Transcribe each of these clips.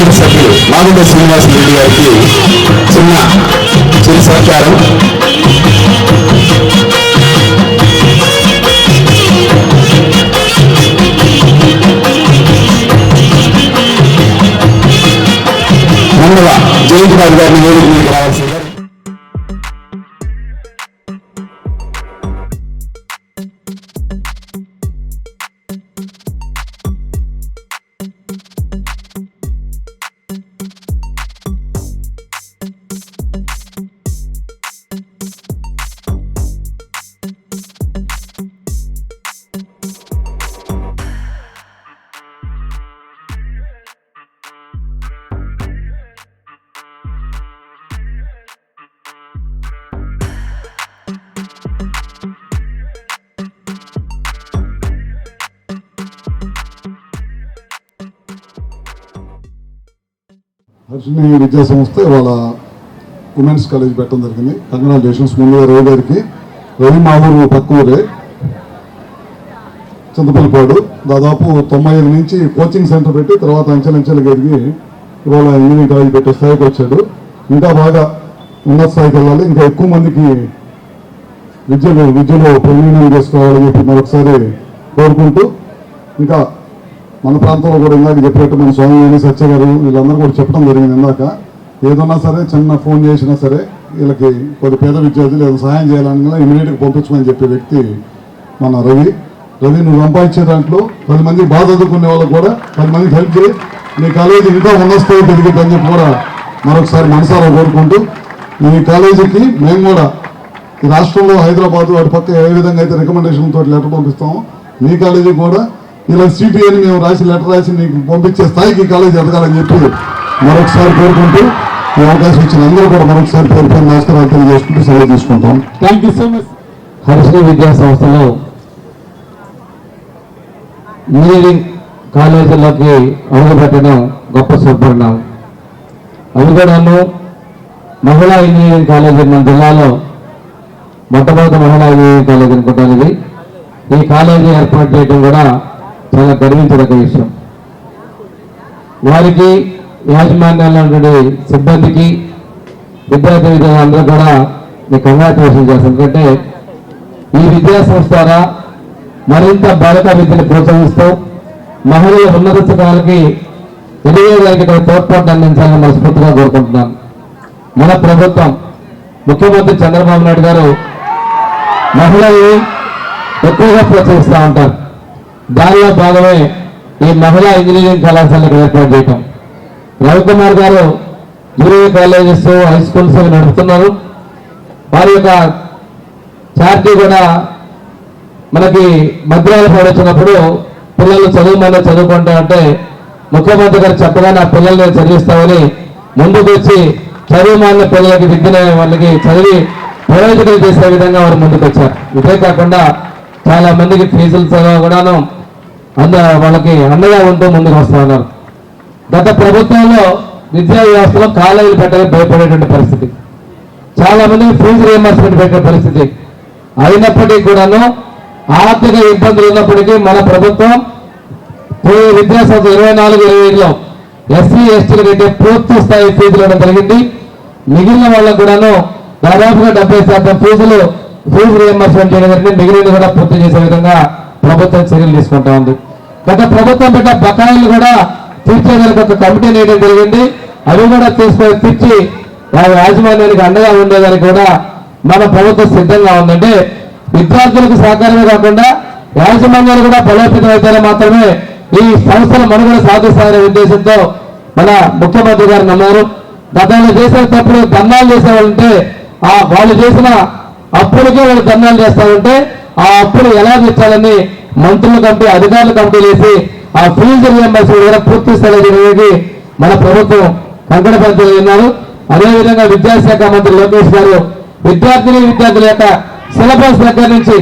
Parliament సభ్యులు మాగుంట శ్రీనివాస రెడ్డి గారికి చిన్న చిరు సహకారం మండల జయంత్ బాబు గారిని హర్షిణి విద్యా సంస్థ ఇవాళ ఉమెన్స్ కాలేజ్ పెట్టడం జరిగింది. కంగ్రాచులేషన్స్. ముందుగా రవి గారికి? రవి మా ఊరు పక్క ఊరే చింతపల్లిపాడు. దాదాపు తొంభై ఐదు నుంచి కోచింగ్ సెంటర్ పెట్టి తర్వాత అంచెలంచెలుగా ఎదిగి ఇవాళ ఇంజనీరింగ్ కాలేజ్ పెట్టే స్థాయికి వచ్చాడు. ఇంకా బాగా ఉన్నత స్థాయికి వెళ్ళాలి. ఇంకా ఎక్కువ మందికి విద్యలో విద్యలో ప్రవీణం చేసుకోవాలని చెప్పి మరొకసారి కోరుకుంటూ ఇంకా మన ప్రాంతంలో కూడా ఇందాక చెప్పినట్టు మన స్వామి సత్య గారు వీళ్ళందరూ కూడా చెప్పడం జరిగింది ఇందాక. ఏదన్నా సరే చిన్న ఫోన్ చేసినా సరే వీళ్ళకి కొద్ది పేద విద్యార్థులు ఏదో సహాయం చేయాలని ఇమీడియట్గా పంపించమని చెప్పే వ్యక్తి మన రవి. రవి నువ్వు సంపాదించే దాంట్లో పది మంది బాధ చదువుకునే వాళ్ళకు కూడా పది మందికి హెల్ప్ చేయి. నీ కాలేజీ ఇంకా ఉన్న స్థాయి పెరిగిద్దని చెప్పి కూడా మరొకసారి మనసారా కోరుకుంటూ ఈ కాలేజీకి మేము కూడా ఈ రాష్ట్రంలో హైదరాబాద్ వాటి పక్క ఏ విధంగా అయితే రికమెండేషన్ తోటి లెటర్ పంపిస్తామో మీ కాలేజీ కూడా ఇలా సిటీ అని మేము రాసి లెటర్ రాసి నీకు పంపించే స్థాయికి ఈ కాలేజీ ఎదగాలని చెప్పి మరొకసారి కోరుకుంటూ ఈ అవకాశం ఇచ్చిన అందరూ కూడా మరొకసారి పేరు పేరు నమస్కారాలు తెలియజేసుకుంటూ సెలవు తీసుకుంటాం. Thank you so much Harshini విద్యా సంస్థలో ఇంజనీరింగ్ కాలేజీలోకి అడుగుపెట్టడం గొప్ప సుపరిణామం అది కూడాను మహిళా ఇంజనీరింగ్ కాలేజీ మన జిల్లాలో మొట్టమొదటి మహిళా ఇంజనీరింగ్ కాలేజీ అనుకుంటాను ఇది. ఈ కాలేజీ ఏర్పాటు చేయడం కూడా చాలా గర్వించదగ్గ విషయం. వారికి యాజమాన్యంలో సిబ్బందికి విద్యార్థి విద్యార్థులందరూ కూడా మీకు కంగ్రాచులేషన్ చేస్తాను ఎందుకంటే ఈ విద్యా సంస్థ ద్వారా మరింత భారత విద్యను ప్రోత్సహిస్తూ మహిళల ఉన్నత స్థితాలకి ఎదిగేదానికి ఇక్కడ తోడ్పాటు అందించాలని మనస్ఫూర్తిగా కోరుకుంటున్నాను. మన ప్రభుత్వం ముఖ్యమంత్రి చంద్రబాబు నాయుడు గారు మహిళల్ని ఎక్కువగా ప్రోత్సహిస్తూ ఉంటారు. దానిలో భాగమే ఈ మహిళా ఇంజనీరింగ్ కళాశాలకు ఏర్పాటు చేయటం. రవికుమార్ గారు జూనియర్ కాలేజెస్ హై స్కూల్స్ అవి నడుపుతున్నారు. వారి యొక్క చార్టీ కూడా మనకి మధ్యాహ్న పడొచ్చినప్పుడు పిల్లలు చదువుమని చదువుకుంటా అంటే ముఖ్యమంత్రి గారు చెప్పగానే ఆ పిల్లల్ని చదివిస్తామని ముందుకు వచ్చి చదువుమాన్న పిల్లలకి విద్యను వాళ్ళకి చదివి ప్రయోజకులు చేసే విధంగా వారు ముందుకు వచ్చారు. ఇదే కాకుండా చాలా మందికి ఫీజులు చదువు కూడాను అంద వాళ్ళకి అండగా ఉంటూ ముందుకు వస్తా ఉన్నారు. గత ప్రభుత్వంలో విద్యా వ్యవస్థలో కాలేజీలు పెట్టడానికి భయపడేటువంటి పరిస్థితి. చాలా మంది ఫీజు రియంబర్స్మెంట్ పెట్టే పరిస్థితి. అయినప్పటికీ కూడాను ఆర్థిక ఇబ్బందులు ఉన్నప్పటికీ మన ప్రభుత్వం పోయే విద్యా సంవత్సరం ఇరవై నాలుగు ఇరవై ఐదులో ఎస్సీ ఎస్టీలు కంటే పూర్తి స్థాయి ఫీజులు ఇవ్వడం జరిగింది. మిగిలిన వాళ్ళకు కూడాను దాదాపుగా డెబ్బై శాతం ఫీజులు ఫీజు రియంబర్స్మెంట్ చేయడం జరిగింది. మిగిలిన కూడా పూర్తి చేసే విధంగా ప్రభుత్వం చర్యలు తీసుకుంటా ఉంది. గత ప్రభుత్వం పెట్ట బకాయిలు కూడా తీర్చేదానికి ఒక కమిటీ వేయడం జరిగింది. అవి కూడా తీసుకొని తీర్చి వారి యాజమాన్యానికి అండగా ఉండేదానికి కూడా మన ప్రభుత్వం సిద్ధంగా ఉందంటే విద్యార్థులకు సహకారమే కాకుండా యాజమాన్యాలు కూడా బలోపేతం అయితేనే మాత్రమే ఈ సంస్థల మనుగడ సాధిస్తారనే ఉద్దేశంతో మన ముఖ్యమంత్రి గారు నమ్మారు. గతంలో చేసేటప్పుడు ధర్నాలు చేసేవాళ్ళంటే ఆ వాళ్ళు చేసిన అప్పులకే వాళ్ళు ధర్నాలు చేస్తా ఉంటే ఆ అప్పులు ఎలా తీర్చాలని మంత్రుల కమిటీ అధికారుల కమిటీ వేసి ఆ ఫీజు రియంబర్స్మెంట్ కూడా పూర్తి స్థాయి మన ప్రభుత్వం కంకణ పరిచయం ఉన్నారు అదేవిధంగా విద్యాశాఖ మంత్రి లోకేష్ గారు విద్యార్థిని విద్యార్థుల యొక్క సిలబస్ దగ్గర నుంచి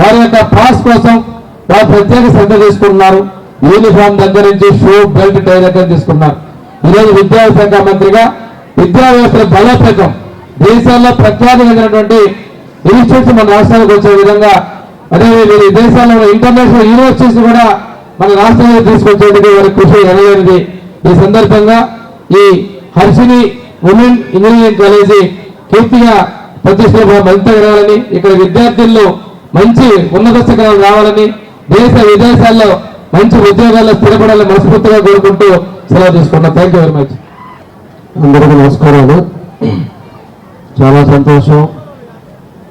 వారి యొక్క పాస్ కోసం వారు ప్రత్యేక శ్రద్ధ తీసుకుంటున్నారు. యూనిఫామ్ దగ్గర నుంచి షూ బెల్ట్ టై దగ్గర తీసుకున్నారు. ఈరోజు విద్యాశాఖ మంత్రిగా విద్యా వ్యవస్థ బలోపేతం దేశాల్లో ప్రఖ్యాతి చెందినటువంటి ఇన్స్టిట్యూట్స్ మన రాష్ట్రానికి వచ్చే విధంగా అదే ఈ దేశాల్లో ఇంటర్నేషనల్ యూనివర్సిటీస్ కూడా మన రాష్ట్రంలో తీసుకొచ్చేందుకు వారి కృషి ఎనలేనిది ఈ సందర్భంగా ఈ హర్షిని ఉమెన్ ఇంజనీరింగ్ కాలేజీ కీర్తిగా ప్రతిష్ట మరింత ఎదగాలని ఇక్కడ విద్యార్థుల్లో మంచి ఉన్నత శిఖరాలు రావాలని దేశ విదేశాల్లో మంచి ఉద్యోగాల్లో స్థిరపడాలని మనస్ఫూర్తిగా కోరుకుంటూ సెలవు తీసుకున్నాం. థ్యాంక్ యూ వెరీ మచ్ అందరికీ నమస్కారాలు. చాలా సంతోషం.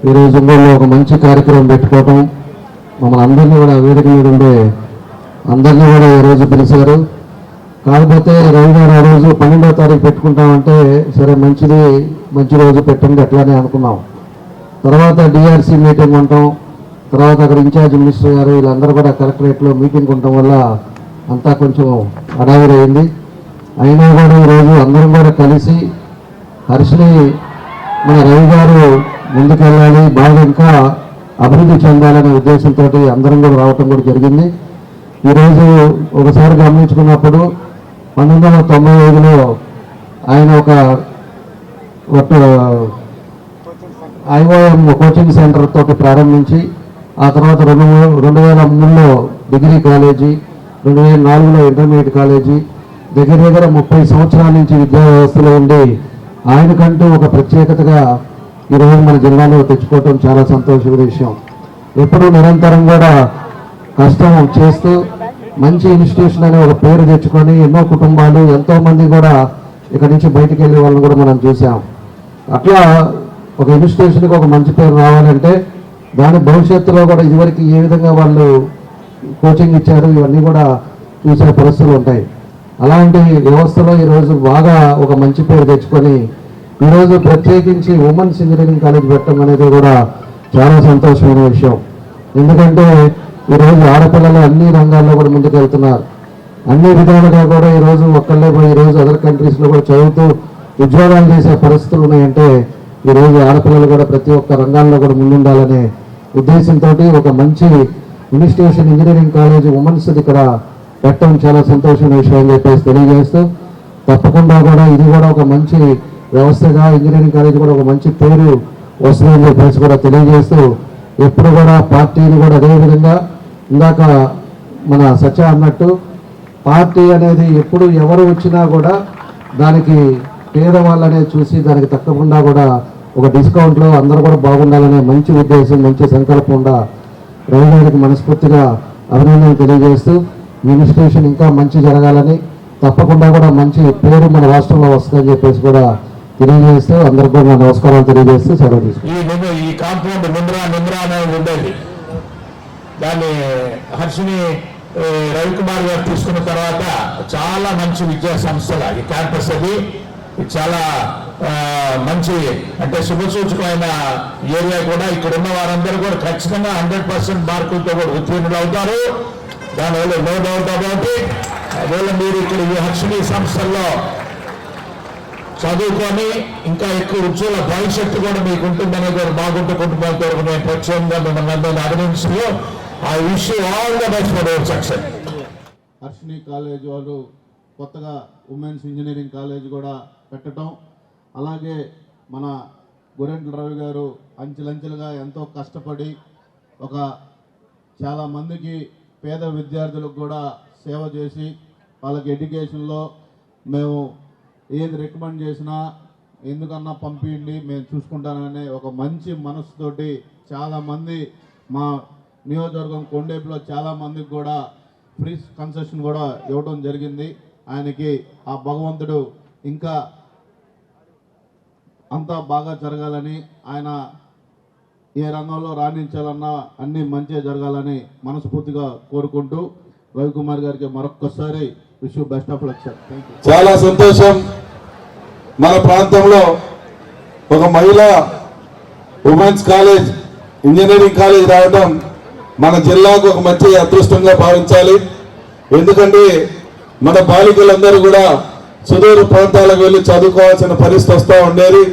ఈరోజు ఒంగోలులో ఒక మంచి కార్యక్రమం పెట్టుకోవటం మమ్మల్ని అందరినీ కూడా వేదిక మీద ఉండే అందరినీ కూడా ఈరోజు పిలిచారు. కాకపోతే రవి గారు ఆ రోజు పన్నెండో తారీఖు పెట్టుకుంటామంటే సరే మంచిది మంచి రోజు పెట్టండి అట్లానే అనుకున్నాం. తర్వాత డిఆర్సీ మీటింగ్ ఉంటాం తర్వాత అక్కడ ఇన్ఛార్జ్ మినిస్టర్ గారు వీళ్ళందరూ కూడా కలెక్టరేట్లో మీటింగ్ ఉండటం వల్ల అంతా కొంచెం హడావిడి అయింది అయినా కూడా ఈరోజు అందరం కూడా కలిసి హర్షిని మన రవి గారు ముందుకెళ్ళాలి. బాగా ఇంకా అభివృద్ధి చెందాలనే ఉద్దేశంతో అందరం కూడా రావటం కూడా జరిగింది. ఈరోజు ఒకసారి గమనించుకున్నప్పుడు పంతొమ్మిది వందల తొంభై ఐదులో ఆయన ఒక ఒక ఐఓఎం కోచింగ్ సెంటర్ తోటి ప్రారంభించి ఆ తర్వాత రెండు రెండు వేల మూడులో డిగ్రీ కాలేజీ రెండు వేల నాలుగులో ఇంటర్మీడియట్ కాలేజీ దగ్గర దగ్గర ముప్పై సంవత్సరాల నుంచి విద్యా వ్యవస్థలో ఉండి ఆయనకంటూ ఒక ప్రత్యేకతగా ఈరోజు మన జిల్లాలో తెచ్చుకోవటం చాలా సంతోషమైన విషయం. ఎప్పుడూ నిరంతరం కూడా కష్టం చేస్తూ మంచి ఇన్స్టిట్యూషన్ అనే ఒక పేరు తెచ్చుకొని ఎన్నో కుటుంబాలు ఎంతో మంది కూడా ఇక్కడి నుంచి బయటికి వెళ్ళే వాళ్ళని కూడా మనం చూసాం అట్లా ఒక ఇన్స్టిట్యూషన్కి ఒక మంచి పేరు రావాలంటే దాని భవిష్యత్తులో కూడా ఇదివరకు ఏ విధంగా వాళ్ళు కోచింగ్ ఇచ్చారు ఇవన్నీ కూడా చూసే పరిస్థితులు ఉంటాయి. అలాంటి వ్యవస్థలో ఈరోజు బాగా ఒక మంచి పేరు తెచ్చుకొని ఈరోజు ప్రత్యేకించి ఉమెన్స్ ఇంజనీరింగ్ కాలేజ్ పెట్టడం అనేది కూడా చాలా సంతోషమైన విషయం. ఎందుకంటే ఈరోజు ఆడపిల్లలు అన్ని రంగాల్లో కూడా ముందుకు వెళ్తున్నారు అన్ని విధాలుగా కూడా ఈరోజు ఒక్కళ్ళే పోయి ఈరోజు అదర్ కంట్రీస్లో కూడా చదువుతూ ఉద్యోగాలు చేసే పరిస్థితులు ఉన్నాయంటే ఈరోజు ఆడపిల్లలు కూడా ప్రతి ఒక్క రంగాల్లో కూడా ముందుండాలనే ఉద్దేశంతో ఒక మంచి ఇన్స్టిట్యూషన్ ఇంజనీరింగ్ కాలేజ్ ఉమెన్స్ ఇక్కడ పెట్టడం చాలా సంతోషమైన విషయం అని చెప్పేసి తెలియజేస్తూ తప్పకుండా కూడా ఇది కూడా ఒక మంచి వ్యవస్థగా ఇంజనీరింగ్ కాలేజ్ కూడా ఒక మంచి పేరు వస్తుందని చెప్పేసి కూడా తెలియజేస్తూ ఎప్పుడు కూడా పార్టీని కూడా అదే విధంగా ఇందాక మన సత్య అన్నట్టు పార్టీ అనేది ఎప్పుడు ఎవరు వచ్చినా కూడా దానికి పేదవాళ్ళనే చూసి దానికి తక్కకుండా కూడా ఒక డిస్కౌంట్లో అందరూ కూడా బాగుండాలనే మంచి ఉద్దేశం మంచి సంకల్పం ఉండ రవి మనస్ఫూర్తిగా అభినందనలు తెలియజేస్తూ మినిస్ట్రేషన్ ఇంకా మంచి జరగాలని తప్పకుండా కూడా మంచి పేరు మన రాష్ట్రంలో వస్తుందని చెప్పేసి కూడా తెలియజేస్తూ అందరికీ కూడా నమస్కారాలు తెలియజేస్తూ సెలవు తీసుకుంటాను ఈ కాంపౌండ్ ముందరా ముందరా అనేది ఉండేది దాన్ని హర్షిని రవికుమార్ గారు తీసుకున్న తర్వాత చాలా మంచి విద్యా సంస్థల. ఈ క్యాంపస్ అది. చాలా మంచి అంటే శుభసూచకమైన ఏరియా కూడా. ఇక్కడ ఉన్న వారందరూ కూడా ఖచ్చితంగా హండ్రెడ్ పర్సెంట్ మార్కులతో కూడా ఉత్తీర్ణులు అవుతారు. దానివల్ల నో డౌట్ అబౌట్ ఇట్. మీరు ఇక్కడ ఈ హర్షిని సంస్థల్లో చదువుకొని ఇంకా ఎక్కువ ఉజ్వల భవిష్యత్తు కూడా మీకు ఉంటుందనే కూడా బాగుంటే కుటుంబాల తరపు నేను ప్రత్యేకంగా మిమ్మల్ని అందరినీ అభినందిస్తూ I wish all the best for your success college వాళ్ళు కొత్తగా ఉమెన్స్ ఇంజనీరింగ్ కాలేజ్ కూడా పెట్టడం. అలాగే మన గురెంట్ల రవి గారు అంచెలంచెలుగా ఎంతో కష్టపడి ఒక చాలా మందికి పేద విద్యార్థులకు కూడా సేవ చేసి వాళ్ళకి ఎడ్యుకేషన్లో మేము ఏది రికమెండ్ చేసినా ఎందుకన్నా పంపించండి మేము చూసుకుంటాననే ఒక మంచి మనసుతోటి చాలామంది మా నియోజకవర్గం కొండేపులో చాలామందికి కూడా ఫ్రీ కన్సెషన్ కూడా ఇవ్వడం జరిగింది. ఆయనకి ఆ భగవంతుడు ఇంకా అంతా బాగా జరగాలని ఆయన ఏ రంగంలో రాణించాలన్నా అన్నీ మంచిగా జరగాలని మనస్ఫూర్తిగా కోరుకుంటూ రవికుమార్ గారికి మరొక్కసారి చాలా సంతోషం. మన ప్రాంతంలో ఒక మహిళ ఉమెన్స్ కాలేజ్ ఇంజనీరింగ్ కాలేజ్ రావడం మన జిల్లాకు ఒక మంచి అదృష్టంగా భావించాలి. ఎందుకంటే మన బాలికలందరూ కూడా సుదూర ప్రాంతాలకు వెళ్ళి చదువుకోవాల్సిన పరిస్థితి వస్తూ ఉండేది.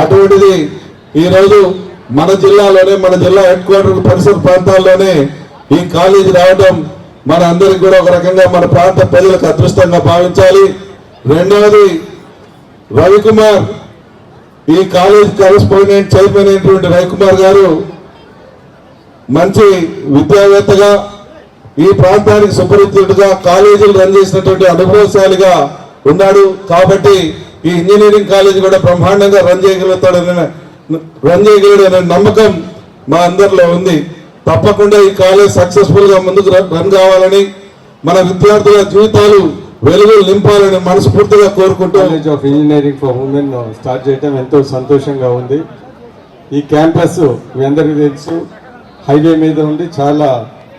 అటువంటిది ఈరోజు మన జిల్లాలోనే మన జిల్లా హెడ్ క్వార్టర్ పరిసర ప్రాంతాల్లోనే ఈ కాలేజీ రావడం మన అందరికి కూడా ఒక రకంగా మన ప్రాంత ప్రజలకు అదృష్టంగా భావించాలి. రెండవది రవికుమార్ ఈ కాలేజ్ కరెస్పాండెంట్ చైర్మన్ అయినటువంటి రవికుమార్ గారు మంచి విద్యావేత్తగా ఈ ప్రాంతానికి సుపరిచితుడుగా కాలేజీలు రన్ చేసినటువంటి అనుభవశాలిగా ఉన్నాడు. కాబట్టి ఈ ఇంజనీరింగ్ కాలేజ్ కూడా బ్రహ్మాండంగా రన్ చేయగలుగుతాడని రన్ చేయగలడనే నమ్మకం మా అందరిలో ఉంది. తప్పకుండా ఈ కాలేజ్ సక్సెస్ఫుల్గా ముందుకు రన్ కావాలని మన విద్యార్థుల జీవితాలు వెలుగులు నింపాలని మనస్ఫూర్తిగా కోరుకుంటూ college of engineering for women start చేయడం ఎంతో సంతోషంగా ఉంది. ఈ క్యాంపస్ మీ అందరికీ తెలుసు హైవే మీద ఉంది చాలా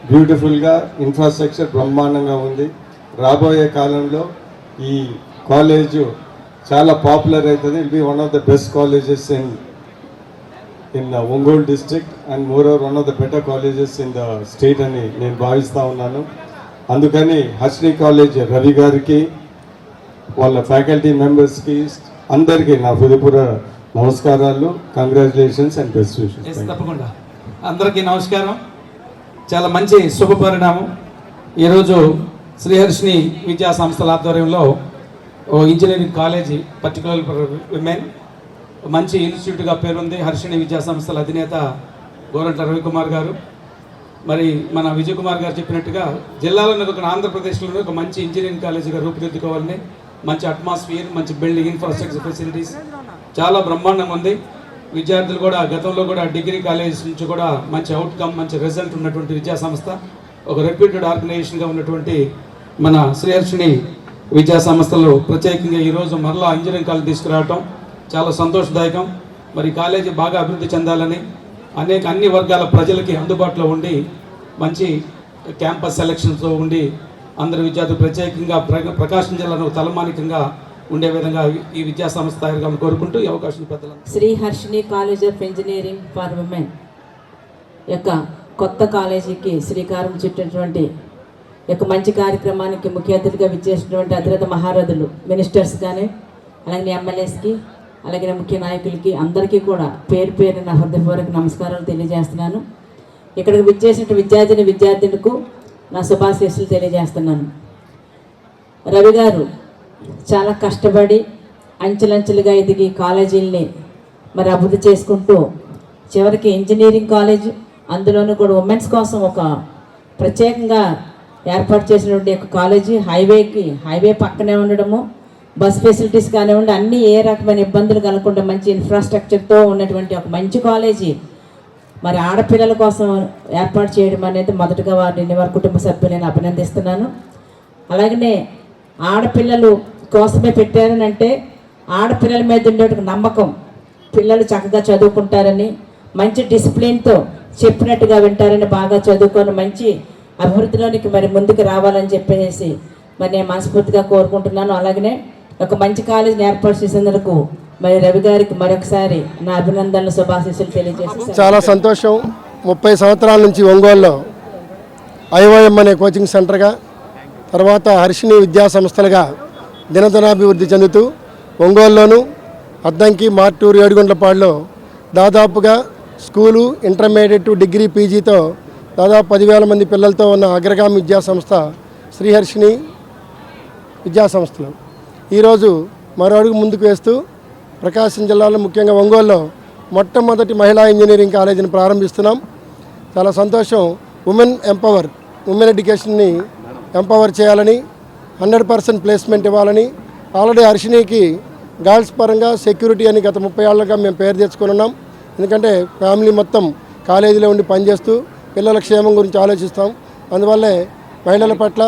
బ్యూటిఫుల్గా ఇన్ఫ్రాస్ట్రక్చర్ బ్రహ్మాండంగా ఉంది. రాబోయే కాలంలో ఈ కాలేజ్ చాలా పాపులర్ అవుతుంది. It be one of the best colleges in in Ongole district and moreover one of the better colleges in the state అని నేను భావిస్తూ ఉన్నాను. అందుకని హర్షిని కాలేజ్ రవి గారికి వాళ్ళ ఫ్యాకల్టీ మెంబర్స్కి అందరికీ నా హృదయపూర్వ నమస్కారాలు కంగ్రాచులేషన్స్ అండ్ బెస్ట్ విషెస్ తప్పకుండా. అందరికీ నమస్కారం. చాలా మంచి శుభ పరిణామం. ఈరోజు శ్రీహర్షిని విద్యా సంస్థల ఆధ్వర్యంలో ఓ engineering college particular for women మంచి ఇన్స్టిట్యూట్గా పేరుంది హర్షిణి విద్యా సంస్థల అధినేత గోరంట్ల రవికుమార్ గారు. మరి మన విజయ్ కుమార్ గారు చెప్పినట్టుగా జిల్లాలోనే ఒక ఆంధ్రప్రదేశ్లోనే ఒక మంచి ఇంజనీరింగ్ కాలేజీగా రూపుదిద్దుకోవాలని మంచి అట్మాస్ఫియర్ మంచి బిల్డింగ్ ఇన్ఫ్రాస్ట్రక్చర్ ఫెసిలిటీస్ చాలా బ్రహ్మాండంగా ఉంది. విద్యార్థులు కూడా గతంలో కూడా డిగ్రీ కాలేజ్ నుంచి కూడా మంచి అవుట్కమ్ మంచి రిజల్ట్ ఉన్నటువంటి విద్యా సంస్థ ఒక రెప్యూటెడ్ ఆర్గనైజేషన్గా ఉన్నటువంటి మన శ్రీహర్షిని విద్యా సంస్థలు ప్రత్యేకంగా ఈరోజు మరలా ఇంజనీరింగ్ కాలేజ్ తీసుకురావటం చాలా సంతోషదాయకం. మరి కాలేజీ బాగా అభివృద్ధి చెందాలని అనేక అన్ని వర్గాల ప్రజలకి అందుబాటులో ఉండి మంచి క్యాంపస్ సెలక్షన్తో ఉండి అందరి విద్యార్థులు ప్రత్యేకంగా ప్ర- ప్రకాశం జిల్లాను తలమానికంగా ఉండే విధంగా ఈ విద్యా సంస్థ తయారు కోరుకుంటూ ఈ అవకాశం పెద్దలు Shri Harshini college of engineering for women యొక్క కొత్త కాలేజీకి శ్రీకారం చుట్టినటువంటి యొక్క మంచి కార్యక్రమానికి ముఖ్య అతిథిగా విచ్చేసినటువంటి అధిరథ మహారథులు మినిస్టర్స్ కానీ అలాగే ఎమ్మెల్యేస్కి అలాగే ముఖ్య నాయకులకి అందరికీ కూడా పేరు పేరు నా హృదయపూర్వక నమస్కారాలు తెలియజేస్తున్నాను. ఇక్కడికి విచ్చేసిన విద్యార్థిని విద్యార్థులకు నా శుభాశీస్సులు తెలియజేస్తున్నాను. రవి గారు చాలా కష్టపడి అంచెలంచెలుగా ఎదిగి కాలేజీల్ని మరి అభివృద్ధి చేసుకుంటూ చివరికి ఇంజనీరింగ్ కాలేజ్ అందులోనూ కూడా ఉమెన్స్ కోసం ఒక ప్రత్యేకంగా ఏర్పాటు చేసినటువంటి ఒక కాలేజీ హైవేకి హైవే పక్కనే ఉండడము బస్ ఫెసిలిటీస్ కానివ్వండి అన్ని ఏ రకమైన ఇబ్బందులు కలగకుండా మంచి ఇన్ఫ్రాస్ట్రక్చర్తో ఉన్నటువంటి ఒక మంచి కాలేజీ. మరి ఆడపిల్లల కోసం ఏర్పాటు చేయడం అనేది మొదటగా వారిని వారి కుటుంబ సభ్యులు నేను అభినందిస్తున్నాను. అలాగనే ఆడపిల్లలు కోసమే పెట్టారని అంటే ఆడపిల్లల మీద ఉండే నమ్మకం. పిల్లలు చక్కగా చదువుకుంటారని మంచి డిసిప్లిన్తో చెప్పినట్టుగా వింటారని బాగా చదువుకొని మంచి అభివృద్ధిలోనికి మరి ముందుకు రావాలని చెప్పేసి మరి నేను మనస్ఫూర్తిగా కోరుకుంటున్నాను. అలాగనే ఒక మంచి కాలేజీని ఏర్పాటు చేసేందుకు మరి రవి గారికి మరొకసారి నా అభినందనలు శుభాశీస్సులు తెలియజేస్తాను చాలా సంతోషం. ముప్పై సంవత్సరాల నుంచి ఒంగోలులో ఐఓఎం అనే కోచింగ్ సెంటర్గా తర్వాత హర్షిణి విద్యా సంస్థలుగా దినదినాభివృద్ధి చెందుతూ ఒంగోలులోను అద్దంకి మార్టూరు ఏడుగుండ్లపాడులో దాదాపుగా స్కూలు ఇంటర్మీడియట్ డిగ్రీ పీజీతో దాదాపు పదివేల మంది పిల్లలతో ఉన్న అగ్రగామి విద్యా సంస్థ విద్యాసంస్థలు విద్యా సంస్థలు. ఈరోజు మరో అడుగు ముందుకు వేస్తూ ప్రకాశం జిల్లాలో ముఖ్యంగా ఒంగోలులో మొట్టమొదటి మహిళా ఇంజనీరింగ్ కాలేజీని ప్రారంభిస్తున్నాం. చాలా సంతోషం. ఉమెన్ ఎంపవర్ ఉమెన్ ఎడ్యుకేషన్ని ఎంపవర్ చేయాలని హండ్రెడ్ పర్సెంట్ ప్లేస్మెంట్ ఇవ్వాలని ఆల్రెడీ హర్షినికి గర్ల్స్ పరంగా సెక్యూరిటీ అని గత ముప్పై ఏళ్ళగా మేము పేరు తెచ్చుకొని ఉన్నాం ఎందుకంటే ఫ్యామిలీ మొత్తం కాలేజీలో ఉండి పనిచేస్తూ పిల్లల క్షేమం గురించి ఆలోచిస్తాం. అందువల్లే మహిళల పట్ల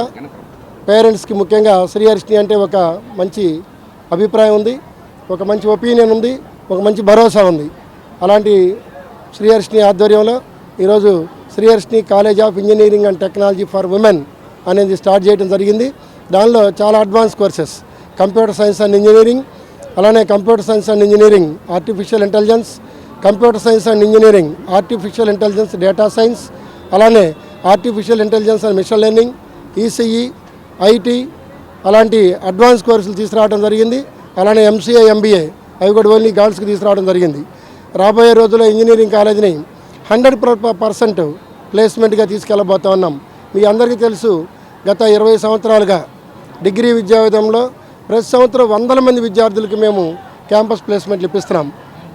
పేరెంట్స్కి ముఖ్యంగా శ్రీహర్షిని అంటే ఒక మంచి అభిప్రాయం ఉంది ఒక మంచి ఒపీనియన్ ఉంది ఒక మంచి భరోసా ఉంది. అలాంటి శ్రీహర్షిని ఆధ్వర్యంలో ఈరోజు Sriharshini college of engineering and technology for women అనేది స్టార్ట్ చేయడం జరిగింది. దానిలో చాలా advance courses computer science and engineering అలానే computer science and engineering artificial intelligence computer science and engineering artificial intelligence data science అలానే artificial intelligence and machine learning ECE IT అలాంటి advance కోర్సులు తీసుకురావడం జరిగింది. అలానే ఎంసీఏ ఎంబీఏ అవి కూడా ఓన్లీ గర్ల్స్కి తీసుకురావడం జరిగింది. రాబోయే రోజుల్లో ఇంజనీరింగ్ కాలేజీని హండ్రెడ్ పర్సెంట్ ప్లేస్మెంట్గా తీసుకెళ్ళబోతా ఉన్నాం. మీ అందరికీ తెలుసు గత ఇరవై సంవత్సరాలుగా డిగ్రీ విద్యా విధానంలో ప్రతి సంవత్సరం వందల మంది విద్యార్థులకు మేము క్యాంపస్ ప్లేస్మెంట్లు ఇప్పిస్తున్నాం.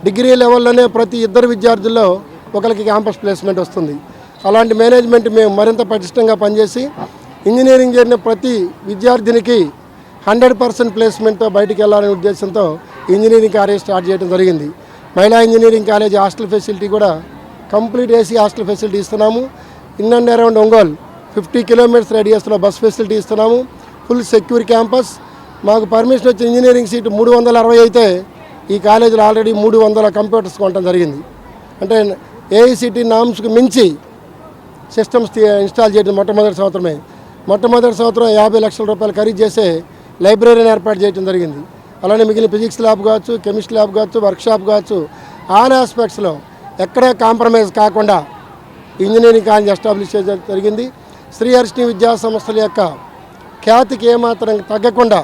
డిగ్రీ లెవెల్లోనే ప్రతి ఇద్దరు విద్యార్థుల్లో ఒకరికి క్యాంపస్ ప్లేస్మెంట్ వస్తుంది. అలాంటి మేనేజ్మెంట్ మేము మరింత పటిష్టంగా పనిచేసి ఇంజనీరింగ్ చేరిన ప్రతి విద్యార్థినికి హండ్రెడ్ పర్సెంట్ ప్లేస్మెంట్తో బయటికి వెళ్ళాలనే ఉద్దేశంతో ఇంజనీరింగ్ కాలేజ్ స్టార్ట్ చేయడం జరిగింది. మహిళా ఇంజనీరింగ్ కాలేజ్ హాస్టల్ ఫెసిలిటీ కూడా కంప్లీట్ ఏసీ హాస్టల్ ఫెసిలిటీ ఇస్తున్నాము. In and around Ongole fifty kilometres రేడియస్లో bus facility ఇస్తున్నాము. Full secure campus. మాకు పర్మిషన్ వచ్చిన ఇంజనీరింగ్ సీటు మూడు వందల అరవై అయితే ఈ కాలేజీలో ఆల్రెడీ మూడు వందల కంప్యూటర్స్ కొనడం జరిగింది. అంటే ఏఐసిటీ నామ్స్కి మించి సిస్టమ్స్ ఇన్స్టాల్ చేయడం మొట్టమొదటి సంవత్సరమే. మొట్టమొదటి సంవత్సరం యాభై లక్షల రూపాయలు ఖరీదు చేసే లైబ్రరీని ఏర్పాటు చేయడం జరిగింది. అలానే మిగిలిన ఫిజిక్స్ ల్యాబ్ కావచ్చు కెమిస్ట్రీ ల్యాబ్ కావచ్చు వర్క్షాప్ కావచ్చు ఆల్ ఆస్పెక్ట్స్లో ఎక్కడే కాంప్రమైజ్ కాకుండా ఇంజనీరింగ్ కాలేజ్ ఎస్టాబ్లిష్ చేయడం జరిగింది. శ్రీహర్షిని విద్యా సంస్థల యొక్క ఖ్యాతికి ఏమాత్రం తగ్గకుండా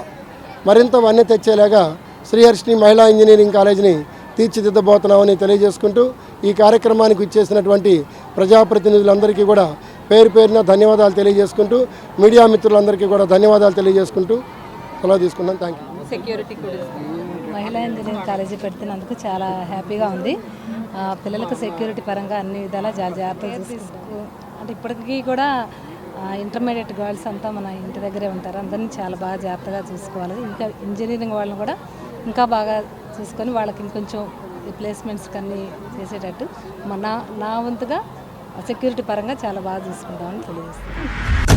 మరింత వన్నె తెచ్చేలాగా శ్రీహర్షిని మహిళా ఇంజనీరింగ్ కాలేజీని తీర్చిదిద్దబోతున్నామని తెలియజేసుకుంటూ ఈ కార్యక్రమానికి ఇచ్చేసినటువంటి ప్రజాప్రతినిధులందరికీ కూడా పేరు పేరున ధన్యవాదాలు తెలియజేసుకుంటూ మీడియా మిత్రులందరికీ కూడా ధన్యవాదాలు తెలియజేసుకుంటూ సెలవు తీసుకున్నాను థ్యాంక్ యూ సెక్యూరిటీ కూడా మహిళా ఇంజనీరింగ్ కాలేజీ పెడుతున్నందుకు చాలా హ్యాపీగా ఉంది. పిల్లలకు సెక్యూరిటీ పరంగా అన్ని విధాలా చాలా జాగ్రత్తగా చూసుకుంటూ అంటే ఇప్పటికీ కూడా ఇంటర్మీడియట్ గర్ల్స్ అంతా మన ఇంటి దగ్గరే ఉంటారు. అందరినీ చాలా బాగా జాగ్రత్తగా చూసుకోవాలి. ఇంకా ఇంజనీరింగ్ వాళ్ళని కూడా ఇంకా బాగా చూసుకొని వాళ్ళకి ఇంకొంచెం ప్లేస్మెంట్స్ కన్నీ చేసేటట్టు మన నా వంతుగా సెక్యూరిటీ పరంగా చాలా బాగా చూసుకుంటామని తెలియజేస్తాను